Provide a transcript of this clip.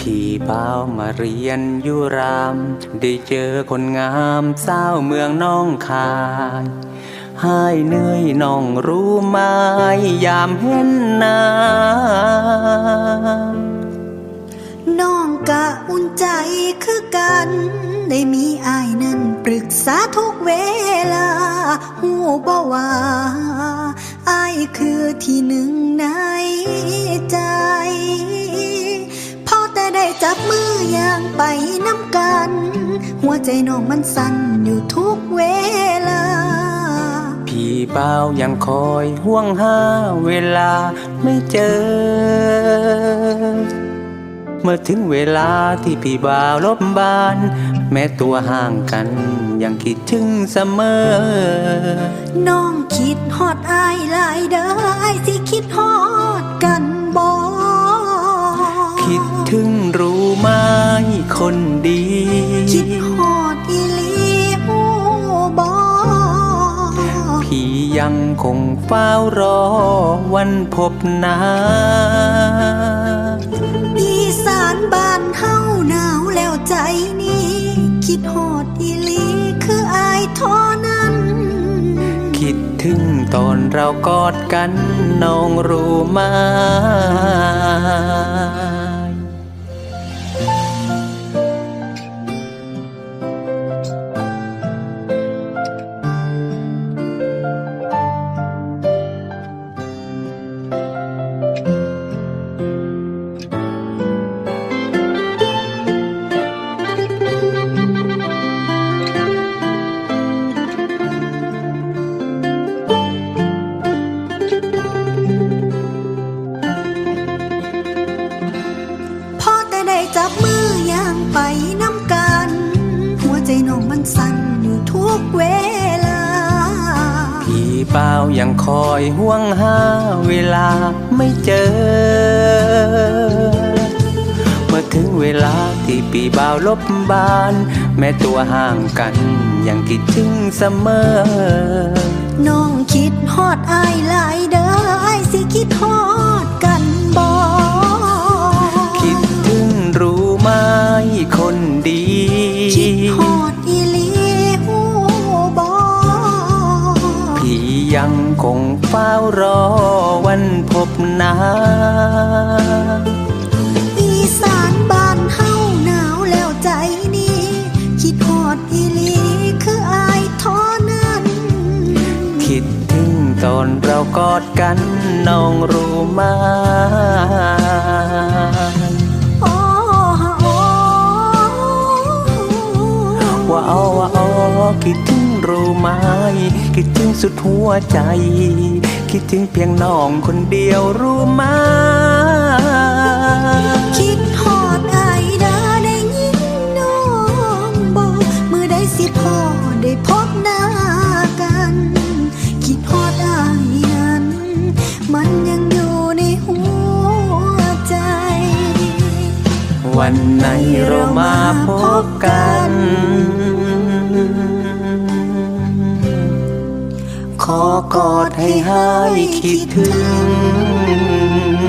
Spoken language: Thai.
พี่เฝ้ามาเรียนยู่ราม ได้เจอคนงามสาวเมืองน้องคายหายเหนื่อยน้องรู้ไหมยามเห็นหน้าน้องกะอุ่นใจคือกัน ได้มีอายนั้นปรึกษาทุกเวลา หูบ่ว่าอายคือที่หนึ่งใน จับมืออย่างไปน้ำกัน หัวใจน้องมันสั่นอยู่ทุกเวลา พี่เป้ายังคอยห่วงหาเวลาไม่เจอ เมื่อถึงเวลาที่พี่บ่าวลบบ้าน แม้ตัวห่างกันยังคิดถึงเสมอ น้องคิดฮอดอายหลายเด้ออายสิคิดฮอดกัน คนดี คิดฮอดอีหลีหูบ่พี่ยังคงเฝ้ารอวันพบหน้าอีสานบ้านเฮาหนาวแล้วใจนี้ คิดฮอดอีหลีคืออายเท่านั้น คิดถึงตอนเรากอดกันน้องรู้ไหม ได้จับมือย่างไปน้ำกัน หัวใจน้องมันสั่นอยู่ทุกเวลา พี่เปล่ายังคอยห่วงหาเวลาไม่เจอ เมื่อถึงเวลาที่ปีบ่าวลบบ้าน แม้ตัวห่างกันยังคิดถึงเสมอ น้องคิดฮอดอายหลายเด้ คงเฝ้ารอวันพบหน้าอีสานบ้านเฮาหนาวแล้วใจนี้ คิดฮอดอีหลีคืออายท่านั้น คิดถึงตอนเรากอดกันน้องรู้ไหมโอ้อว่าเอาว่าเอาคิดถึง คิดถึงสุดหัวใจ คิดถึงเพียงน้องคนเดียวรู้ไหมคิดฮอดอายเด้อได้ยินน้องบอกมือได้สิพ่อได้พบหน้ากัน คิดฮอดอายนั้นมันยังอยู่ในหัวใจ วันไหนเรามาพบกัน อดให้หายคิดถึง